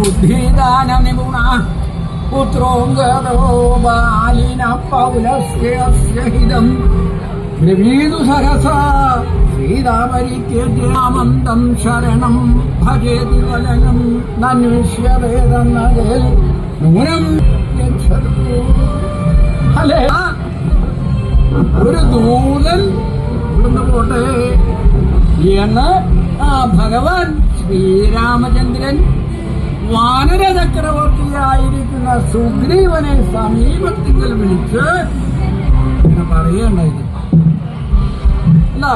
ബുദ്ധിദാന നിപുണ പുത്രോങ്കരോ ബാലിന പൗലസ്യഹിതം ബ്രവീതു സഹസ സീതാപരിത്യജാമന്തം ശരണം ഭജേതി വലനം നന്വിഷ്യവേദന്നതിൽ നൂനം. അല്ലേ? ഒരു ദൂതൻ ഇവിടുന്ന് പോട്ടെ. എന്ന് ആ ഭഗവാൻ ശ്രീരാമചന്ദ്രൻ വാനര ചക്രവർത്തിയായിരിക്കുന്ന സുഗ്രീവനെ സമീപത്തിൽ വിളിച്ച് ഇങ്ങനെ അല്ല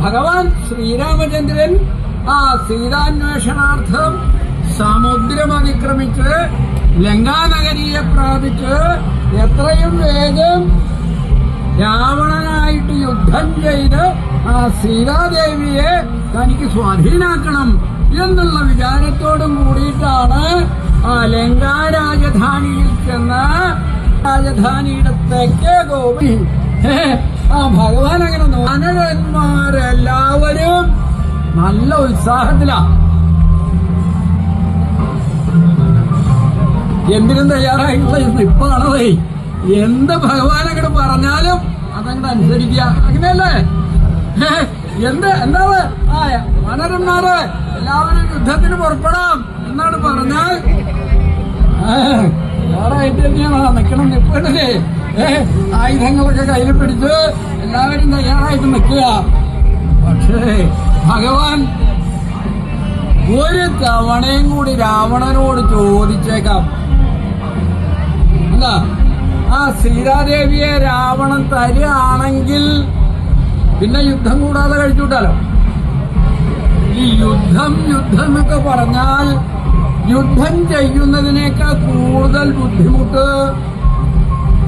ഭഗവാൻ ശ്രീരാമചന്ദ്രൻ ആ സീതാന്വേഷണാർത്ഥം സമുദ്രം അതിക്രമിച്ച് ലങ്കാനഗരിയെ പ്രാപിച്ച് എത്രയും വേഗം രാവണനായിട്ട് യുദ്ധം ചെയ്ത് ആ സീതാദേവിയെ തനിക്ക് സ്വാധീനാക്കണം എന്നുള്ള വിചാരത്തോടും കൂടിയിട്ടാണ് ലങ്കാ രാജധാനിയിൽ ചെന്ന് രാജധാനിയുടെ തെക്കേ ഗോപി ആ ഭഗവാൻ അങ്ങനെ വാനരന്മാരെല്ലാവരും നല്ല ഉത്സാഹത്തിലാ. എന്തിനും തയ്യാറായിട്ടുള്ള നിപ്പാണതേ എന്ത് ഭഗവാൻ അങ്ങോട്ട് പറഞ്ഞാലും അതങ്ങോട്ട് അനുസരിക്കുക. അങ്ങനെയല്ലേ? എന്ത്? എന്താണ്? ആ വനരന്മാര് എല്ലാവരും യുദ്ധത്തിന് പുറപ്പെടാം എന്നാണ് പറഞ്ഞാൽ തയ്യാറായിട്ട് തന്നെയാണ് നിക്കണം നിൽക്കണല്ലേ ഏ ആയുധങ്ങളൊക്കെ കയ്യിൽ പിടിച്ച് എല്ലാവരും തയ്യാറായിട്ട് നിൽക്കുക. പക്ഷേ ഭഗവാൻ ഒരു തവണയും കൂടി രാവണനോട് ചോദിച്ചേക്കാം. എന്താ? ആ സീതാദേവിയെ രാവണൻ തരുകയാണെങ്കിൽ പിന്നെ യുദ്ധം കൂടാതെ കഴിച്ചുവിട്ടാലോ? ഈ യുദ്ധം യുദ്ധം എന്നൊക്കെ പറഞ്ഞാൽ യുദ്ധം ചെയ്യുന്നതിനേക്കാൾ കൂടുതൽ ബുദ്ധിമുട്ട്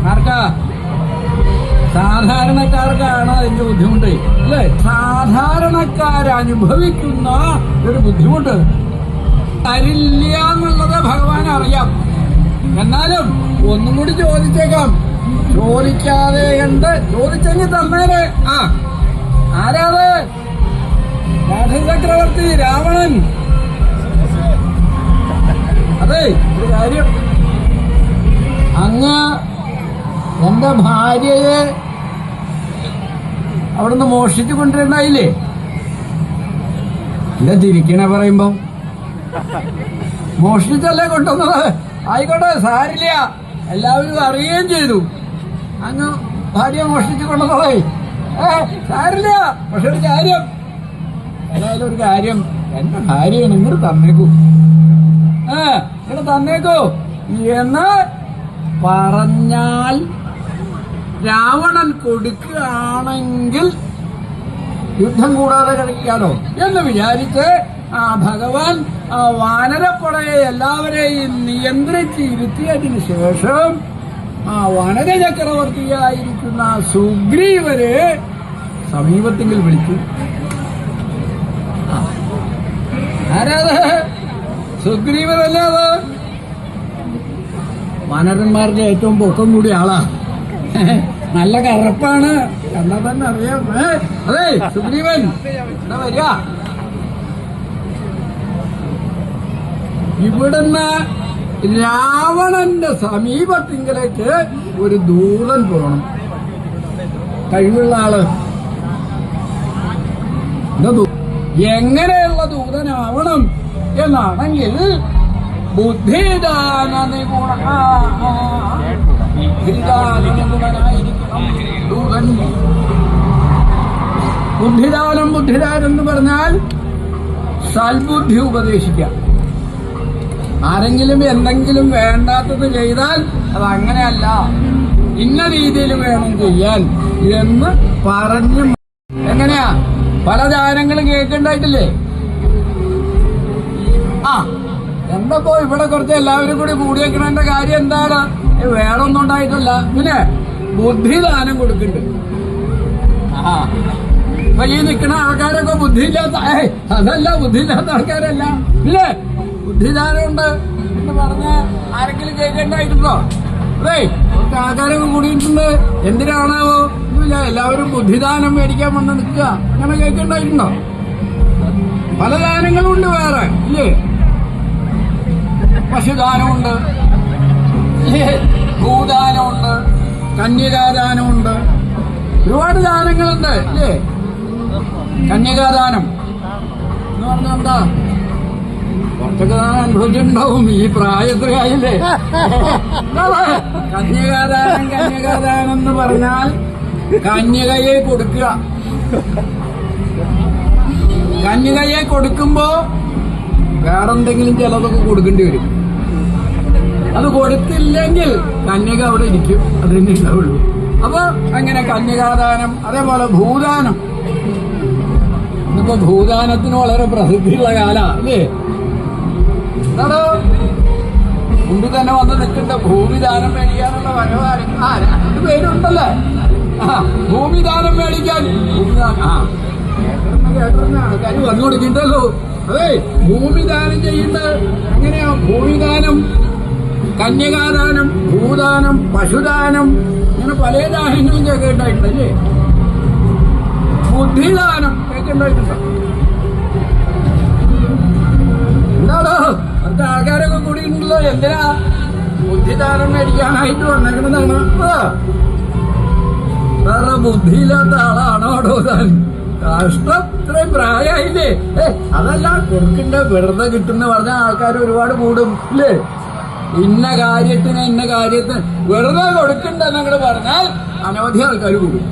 ആർക്കാ? സാധാരണക്കാർക്കാണ് അതിന്റെ ബുദ്ധിമുട്ട്. അല്ലേ? സാധാരണക്കാർ അനുഭവിക്കുന്ന ഒരു ബുദ്ധിമുട്ട്. തരില്ല എന്നുള്ളത് ഭഗവാൻ അറിയാം. എന്നാലും ഒന്നും കൂടി ചോദിച്ചേക്കാം. ചോദിക്കാതെ കണ്ട് ചോദിച്ചെങ്കിൽ തന്നേരെ. ആ ആരാത് രാധചക്രവർത്തി രാവണൻ. അതെ ഒരു കാര്യം. അങ്ങ് എന്റെ ഭാര്യയെ അവിടുന്ന് മോഷിച്ചു കൊണ്ടിരണ്ടായില്ലേ എന്താ തിരിക്കണേ പറയുമ്പോ. മോഷ്ടിച്ചല്ലേ കൊണ്ടുവന്നത്? ആയിക്കോട്ടെ സാരില്ല. എല്ലാവരും അറിയുകയും ചെയ്തു. അങ്ങ് ഭാര്യ മോഷ്ടിച്ചു കൊണ്ടുവന്നതേ ഏ സാരില്ല പക്ഷെ ഒരു കാര്യം. ഏതായാലും ഒരു കാര്യം. എന്റെ ഭാര്യയാണ് ഇങ്ങോട്ട് തന്നേക്കൂ. ഏ ഇങ്ങോട്ട് തന്നേക്കൂ. എന്ന് പറഞ്ഞാൽ രാവണൻ കൊടുക്കുകയാണെങ്കിൽ യുദ്ധം കൂടാതെ കഴിക്കാലോ എന്ന് വിചാരിച്ച് ആ ഭഗവാൻ ആ വാനരപ്പടയെ എല്ലാവരെയും നിയന്ത്രിച്ച് ഇരുത്തിയതിനു ശേഷം ആ വനര ചക്രവർത്തിയായിരിക്കുന്ന സുഗ്രീവരെ സമീപത്തിൽ വിളിച്ചു. ആരാത് സുഗ്രീവരല്ലേ അത്? വാനരന്മാരുടെ ഏറ്റവും പൊക്കം കൂടിയ ആളാ. നല്ല കറപ്പാണ്. എന്നാ തന്നെ അറിയാം. അതെ സുഗ്രീവൻ. എന്താ വരിക. ഇവിടുന്ന് രാവണന്റെ സമീപത്തിങ്കിലേക്ക് ഒരു ദൂതൻ പോകണം കഴിവുള്ള ആൾ എങ്ങനെയുള്ള ദൂതനാവണം എന്നാണെങ്കിൽ ബുദ്ധിദാന ദൂതൻ ബുദ്ധിദാനം ബുദ്ധിദാനം എന്ന് പറഞ്ഞാൽ സൽബുദ്ധി ഉപദേശിക്കാം. ആരെങ്കിലും എന്തെങ്കിലും വേണ്ടാത്തത് ചെയ്താൽ അത് അങ്ങനെയല്ല. ഇന്ന രീതിയിൽ വേണം ചെയ്യാൻ എന്ന് പറഞ്ഞു എങ്ങനെയാ? പല ദാനങ്ങളും കേൾക്കണ്ടായിട്ടില്ലേ? ആ എന്തപ്പോ ഇവിടെ കുറച്ച് എല്ലാവരും കൂടി കൂടിയേക്കണതിന്റെ കാര്യം എന്താണ്? വേറൊന്നും ഉണ്ടായിട്ടില്ല. പിന്നെ ബുദ്ധിദാനം കൊടുക്കുന്നുണ്ട് ആ അപ്പൊ ഈ നിൽക്കുന്ന ആൾക്കാരൊക്കെ ബുദ്ധിയില്ലാത്ത അതല്ല ബുദ്ധിയില്ലാത്ത ആൾക്കാരല്ല. ഇല്ലേ? ബുദ്ധിദാനമുണ്ട് എന്ന് പറഞ്ഞ ആരെങ്കിലും കേൾക്കേണ്ടായിട്ടുണ്ടോ അതേ കുറച്ച് ആൾക്കാരൊക്കെ കൂടിയിട്ടുണ്ട്. എന്തിനാണാവോ? ഒന്നുമില്ല എല്ലാവരും ബുദ്ധിദാനം മേടിക്കാൻ വന്ന് നിൽക്കുക. അങ്ങനെ കേൾക്കേണ്ടായിട്ടുണ്ടോ പല ദാനങ്ങളും ഉണ്ട് വേറെ ഇല്ലേ? പശുദാനമുണ്ട് ഭൂദാനമുണ്ട് കന്യകാദാനമുണ്ട്. ഒരുപാട് ദാനങ്ങളുണ്ട് ഇല്ലേ? കന്യകാദാനം. എന്ന് പറഞ്ഞാൽ എന്താ? അനുഭവിച്ചിട്ടുണ്ടാവും ഈ പ്രായത്തിലായില്ലേ? കന്യകാദാനം കന്യകാദാനം എന്ന് പറഞ്ഞാൽ കന്യകയെ കൊടുക്കുക. കന്യകയെ കൊടുക്കുമ്പോ വേറെന്തെങ്കിലും ചിലതൊക്കെ കൊടുക്കേണ്ടി വരും. അത് കൊടുത്തില്ലെങ്കിൽ കന്യക അവിടെ ഇരിക്കും. അത് തന്നെ ഉണ്ടാവുള്ളൂ. അപ്പൊ അങ്ങനെ കന്യകാദാനം അതേപോലെ ഭൂദാനം. ഇന്നിപ്പോ ഭൂദാനത്തിന് വളരെ പ്രസിദ്ധിയുള്ള കാല അല്ലേ? എന്താണ് മുമ്പ് തന്നെ വന്ന് നിൽക്കേണ്ട. ഭൂമിദാനം മേടിക്കാനുള്ള വരവാരി ആ രണ്ട് പേരുണ്ടല്ലേ? ആ ഭൂമിദാനം മേടിക്കാൻ. ഭൂമിദാനം. ആ. ആൾക്കാർ വന്നു കൊടുക്കണ്ടല്ലോ അതെ ഭൂമിദാനം ചെയ്യുന്നത് എങ്ങനെയാ? ഭൂമിദാനം കന്യകാദാനം ഭൂദാനം പശുദാനം ഇങ്ങനെ പല ദാനങ്ങളും കേൾക്കേണ്ടായിട്ടുണ്ടല്ലേ ബുദ്ധിദാനം കേൾക്കേണ്ടായിട്ടുണ്ടോ എന്താണോ അടുത്ത ആൾക്കാരൊക്കെ കൂടി ഉണ്ടല്ലോ എന്തിനാ ബുദ്ധിദാനം മേടിക്കാനായിട്ട് വന്നേക്കണെന്നാണ്. വേറെ ബുദ്ധിയില്ലാത്ത ആളാണോടോ താൻ? കഷ്ടം. ഇത്രയും പ്രായമായില്ലേ അതല്ല കൊടുക്കണ്ട വെറുതെ കിട്ടുന്ന പറഞ്ഞ ആൾക്കാർ ഒരുപാട് കൂടും ഇല്ലേ? ഇന്ന കാര്യത്തിന് ഇന്ന കാര്യത്തിന് വെറുതെ കൊടുക്കണ്ടെന്നങ്ങട് പറഞ്ഞാൽ അനവധി ആൾക്കാർ കൂടും.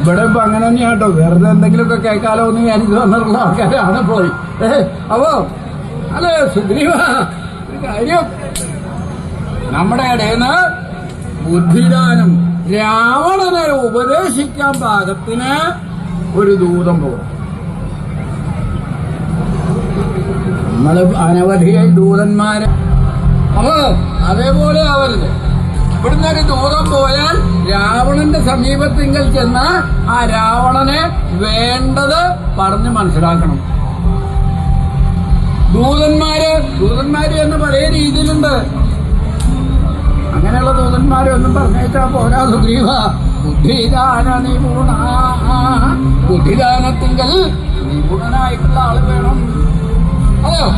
ഇവിടെ ഇപ്പൊ അങ്ങനെ തന്നെയാട്ടോ വെറുതെ എന്തെങ്കിലുമൊക്കെ കേൾക്കാലോ എന്ന് വിചാരിച്ചു വന്നിട്ടുള്ള ആൾക്കാരാണ് പോയി. ഏ അപ്പോ അല്ലേ സുഗ്രീവ. കാര്യം. നമ്മുടെ ഇടയിന്ന് ബുദ്ധിദാനം രാവണനെ ഉപദേശിക്കാൻ പാകത്തിന് ഒരു ദൂതം പോകും നമ്മൾ അനവധിയായി ദൂതന്മാര്. അപ്പോ അതേപോലെ ആവരുത്. ഇവിടുന്ന് ഒരു ദൂരം പോയാൽ രാവണന്റെ സമീപത്തിങ്കൽ ചെന്ന് ആ രാവണനെ വേണ്ടത് പറഞ്ഞ് മനസ്സിലാക്കണം. ദൂതന്മാര് ദൂതന്മാര് എന്ന് പഴയ രീതിയിലുണ്ട്. അങ്ങനെയുള്ള ദൂതന്മാരെ ഒന്നും പോരാ സുഗ്രീവ. ബുദ്ധിദാന നിപുണ ബുദ്ധിദാനത്തിങ്കൽ നിപുണനായിട്ടുള്ള ആൾ വേണം. അതെയോ?